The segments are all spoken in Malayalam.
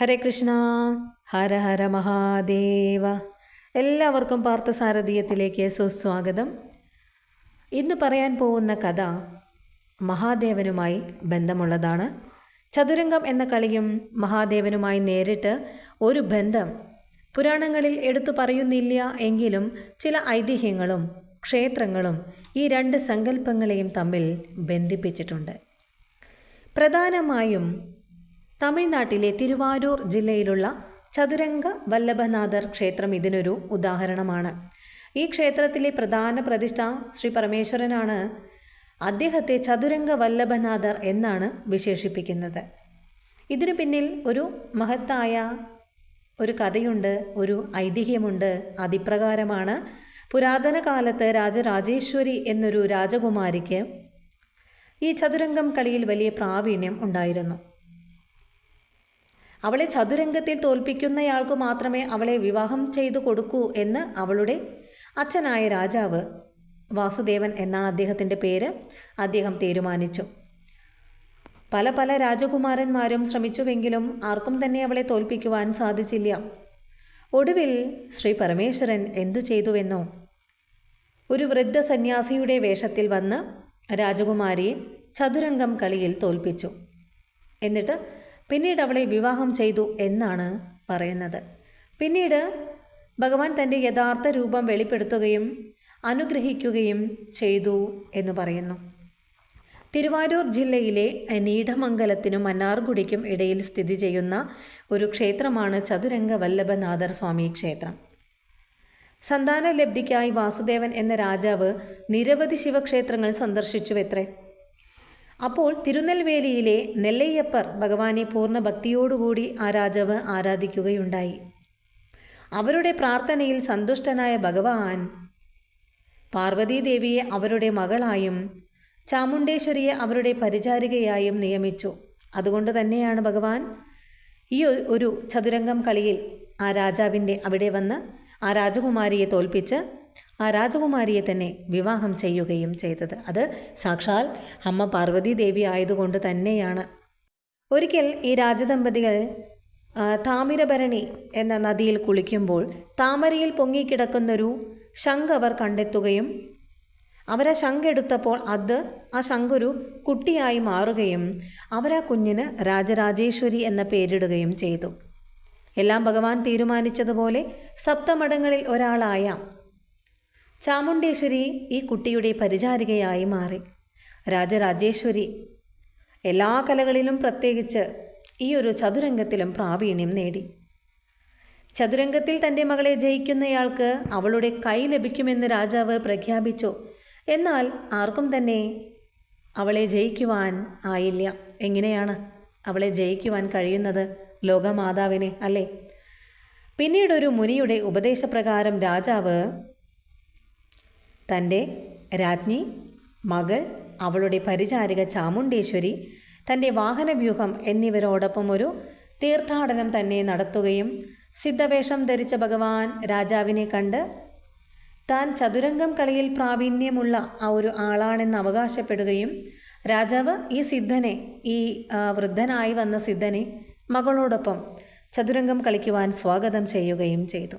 ഹരേ കൃഷ്ണ ഹര ഹര മഹാദേവ. എല്ലാവർക്കും പാർത്ഥസാരഥീയത്തിലേക്ക് സുസ്വാഗതം. ഇന്ന് പറയാൻ പോകുന്ന കഥ മഹാദേവനുമായി ബന്ധമുള്ളതാണ്. ചതുരംഗം എന്ന കളിയും മഹാദേവനുമായി നേരിട്ട് ഒരു ബന്ധം പുരാണങ്ങളിൽ എടുത്തു പറയുന്നില്ല എങ്കിലും ചില ഐതിഹ്യങ്ങളും ക്ഷേത്രങ്ങളും ഈ രണ്ട് സങ്കല്പങ്ങളെയും തമ്മിൽ ബന്ധിപ്പിച്ചിട്ടുണ്ട്. പ്രധാനമായും തമിഴ്നാട്ടിലെ തിരുവാരൂർ ജില്ലയിലുള്ള ചതുരംഗ വല്ലഭനാഥർ ക്ഷേത്രം ഇതിനൊരു ഉദാഹരണമാണ്. ഈ ക്ഷേത്രത്തിലെ പ്രധാന പ്രതിഷ്ഠ ശ്രീ പരമേശ്വരനാണ് അദ്ദേഹത്തെ ചതുരംഗ വല്ലഭനാഥർ എന്നാണ് വിശേഷിപ്പിക്കുന്നത്. ഇതിനു പിന്നിൽ ഒരു മഹത്തായ ഒരു കഥയുണ്ട് ഒരു ഐതിഹ്യമുണ്ട്. അതിപ്രകാരമാണ് പുരാതന കാലത്ത് രാജരാജേശ്വരി എന്നൊരു രാജകുമാരിക്ക് ഈ ചതുരംഗം കളിയിൽ വലിയ പ്രാവീണ്യം ഉണ്ടായിരുന്നു. അവളെ ചതുരംഗത്തിൽ തോൽപ്പിക്കുന്നയാൾക്ക് മാത്രമേ അവളെ വിവാഹം ചെയ്തു കൊടുക്കൂ എന്ന് അവളുടെ അച്ഛനായ രാജാവ് വാസുദേവൻ എന്നാണ് അദ്ദേഹത്തിന്റെ പേര്. അദ്ദേഹം തീരുമാനിച്ചു. പല പല രാജകുമാരന്മാരും ശ്രമിച്ചുവെങ്കിലും ആർക്കും തന്നെ അവളെ തോൽപ്പിക്കുവാൻ സാധിച്ചില്ല. ഒടുവിൽ ശ്രീ പരമേശ്വരൻ എന്തു ചെയ്തുവെന്നോ? ഒരു വൃദ്ധ സന്യാസിയുടെ വേഷത്തിൽ വന്ന് രാജകുമാരിയെ ചതുരംഗം കളിയിൽ തോൽപ്പിച്ചു. എന്നിട്ട് പിന്നീട് അവളെ വിവാഹം ചെയ്തു എന്നാണ് പറയുന്നത്. പിന്നീട് ഭഗവാൻ തന്റെ യഥാർത്ഥ രൂപം വെളിപ്പെടുത്തുകയും അനുഗ്രഹിക്കുകയും ചെയ്തു എന്ന് പറയുന്നു. തിരുവാരൂർ ജില്ലയിലെ നീഠമംഗലത്തിനും മന്നാർഗുടിക്കും ഇടയിൽ സ്ഥിതി ചെയ്യുന്ന ഒരു ക്ഷേത്രമാണ് ചതുരംഗ വല്ലഭനാഥർ സ്വാമി ക്ഷേത്രം. സന്താന ലബ്ധിക്കായി വാസുദേവൻ എന്ന രാജാവ് നിരവധി ശിവക്ഷേത്രങ്ങൾ സന്ദർശിച്ചുവെത്രേ? അപ്പോൾ തിരുനെൽവേലിയിലെ നെല്ലയ്യപ്പർ ഭഗവാനെ പൂർണ ഭക്തിയോടുകൂടി ആ രാജാവ് ആരാധിക്കുകയുണ്ടായി. അവരുടെ പ്രാർത്ഥനയിൽ സന്തുഷ്ടനായ ഭഗവാൻ പാർവതീദേവിയെ അവരുടെ മകളായും ചാമുണ്ടേശ്വരിയെ അവരുടെ പരിചാരികയായും നിയമിച്ചു. അതുകൊണ്ട് തന്നെയാണ് ഭഗവാൻ ഈ ഒരു ചതുരംഗം കളിയിൽ ആ രാജാവിന്റെ അവിടെ വന്ന് ആ രാജകുമാരിയെ തോൽപ്പിച്ച് ആ രാജകുമാരിയെ തന്നെ വിവാഹം ചെയ്യുകയും ചെയ്തത്. അത് സാക്ഷാൽ അമ്മ പാർവതി ദേവി ആയതുകൊണ്ട് തന്നെയാണ്. ഒരിക്കൽ ഈ രാജദമ്പതികൾ താമിരഭരണി എന്ന നദിയിൽ കുളിക്കുമ്പോൾ താമരയിൽ പൊങ്ങിക്കിടക്കുന്നൊരു ശംഖ് അവർ കണ്ടെത്തുകയും അവരാ ശംഖെടുത്തപ്പോൾ അത് ആ ശംഖൊരു കുട്ടിയായി മാറുകയും അവരാ കുഞ്ഞിന് രാജരാജേശ്വരി എന്ന പേരിടുകയും ചെയ്തു. എല്ലാം ഭഗവാൻ തീരുമാനിച്ചതുപോലെ സപ്തമഠങ്ങളിൽ ഒരാളായ ചാമുണ്ടേശ്വരി ഈ കുട്ടിയുടെ പരിചാരികയായി മാറി. രാജരാജേശ്വരി. എല്ലാ കലകളിലും പ്രത്യേകിച്ച് ഈ ഒരു ചതുരംഗത്തിലും പ്രാവീണ്യം നേടി. ചതുരംഗത്തിൽ തന്റെ മകളെ ജയിക്കുന്നയാൾക്ക് അവളുടെ കൈ ലഭിക്കുമെന്ന് രാജാവ് പ്രഖ്യാപിച്ചു. എന്നാൽ ആർക്കും തന്നെ അവളെ ജയിക്കുവാൻ ആയില്ല. എങ്ങനെയാണ് അവളെ ജയിക്കുവാൻ കഴിയുന്നത് ലോകമാതാവിനെ അല്ലേ? പിന്നീടൊരു മുനിയുടെ ഉപദേശപ്രകാരം രാജാവ് തന്റെ രാജ്ഞി മകൾ അവളുടെ പരിചാരിക ചാമുണ്ടേശ്വരി തന്റെ വാഹനവ്യൂഹം എന്നിവരോടൊപ്പം ഒരു തീർത്ഥാടനം തന്നെ നടത്തുകയും സിദ്ധവേഷം ധരിച്ച ഭഗവാൻ രാജാവിനെ കണ്ട് താൻ ചതുരംഗം കളിയിൽ പ്രാവീണ്യമുള്ള ആ ഒരു ആളാണെന്ന് അവകാശപ്പെടുകയും രാജാവ് ഈ സിദ്ധനെ ഈ വൃദ്ധനായി വന്ന സിദ്ധനെ മകളോടൊപ്പം ചതുരംഗം കളിക്കുവാൻ സ്വാഗതം ചെയ്യുകയും ചെയ്തു.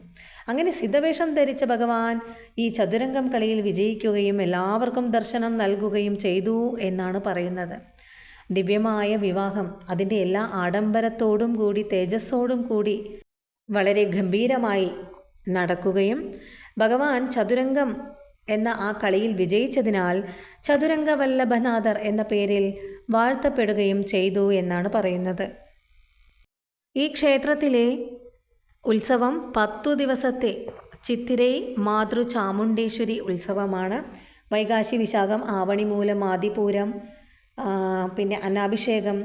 അങ്ങനെ സിദ്ധവേഷം ധരിച്ച ഭഗവാൻ ഈ ചതുരംഗം കളിയിൽ വിജയിക്കുകയും എല്ലാവർക്കും ദർശനം നൽകുകയും ചെയ്തു എന്നാണ് പറയുന്നത്. ദിവ്യമായ വിവാഹം അതിന്റെ എല്ലാ ആഡംബരത്തോടും കൂടി തേജസ്സോടും കൂടി വളരെ ഗംഭീരമായി നടക്കുകയും ഭഗവാൻ ചതുരംഗം എന്ന ആ കളിയിൽ വിജയിച്ചതിനാൽ ചതുരംഗ വല്ലഭനാഥർ എന്ന പേരിൽ വാഴ്ത്തപ്പെടുകയും ചെയ്തു എന്നാണ് പറയുന്നത്. ഈ ക്ഷേത്രത്തിലെ ഉത്സവം പത്തു ദിവസത്തെ ചിത്തിരൈ മാതൃ ചാമുണ്ടേശ്വരി ഉത്സവമാണ്. വൈകാശി വിശാഖം ആവണിമൂലം ആദിപൂരം പിന്നെ അന്നാഭിഷേകം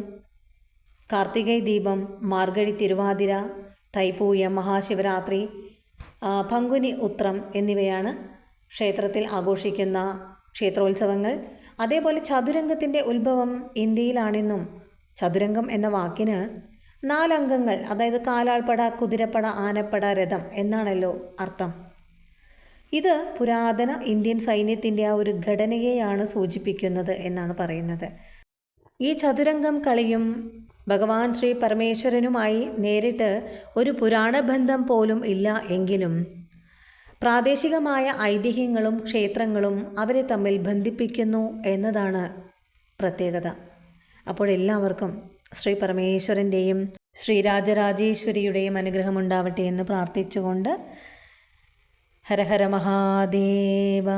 കാർത്തികൈ ദീപം മാർഗഴി തിരുവാതിര തൈപ്പൂയം മഹാശിവരാത്രി പങ്കുനി ഉത്രം എന്നിവയാണ് ക്ഷേത്രത്തിൽ ആഘോഷിക്കുന്ന ക്ഷേത്രോത്സവങ്ങൾ. അതേപോലെ ചതുരംഗത്തിന്റെ ഉത്ഭവം ഇന്ത്യയിലാണെന്നും ചതുരംഗം എന്ന വാക്കിന് നാലംഗങ്ങൾ അതായത് കാലാൾപ്പട കുതിരപ്പട ആനപ്പട രഥം എന്നാണല്ലോ അർത്ഥം. ഇത് പുരാതന ഇന്ത്യൻ സൈന്യത്തിന്റെ ആ ഒരു ഘടനയെയാണ് സൂചിപ്പിക്കുന്നത് എന്നാണ് പറയുന്നത്. ഈ ചതുരംഗം കളിയും ഭഗവാൻ ശ്രീ പരമേശ്വരനുമായി നേരിട്ട് ഒരു പുരാണബന്ധം പോലും ഇല്ല എങ്കിലും പ്രാദേശികമായ ഐതിഹ്യങ്ങളും ക്ഷേത്രങ്ങളും അവരെ തമ്മിൽ ബന്ധിപ്പിക്കുന്നു എന്നതാണ് പ്രത്യേകത. അപ്പോഴെല്ലാവർക്കും ശ്രീ പരമേശ്വരന്റെയും അനുഗ്രഹം ഉണ്ടാവട്ടെ എന്ന് പ്രാർത്ഥിച്ചുകൊണ്ട് ഹര ഹര മഹാദേവ.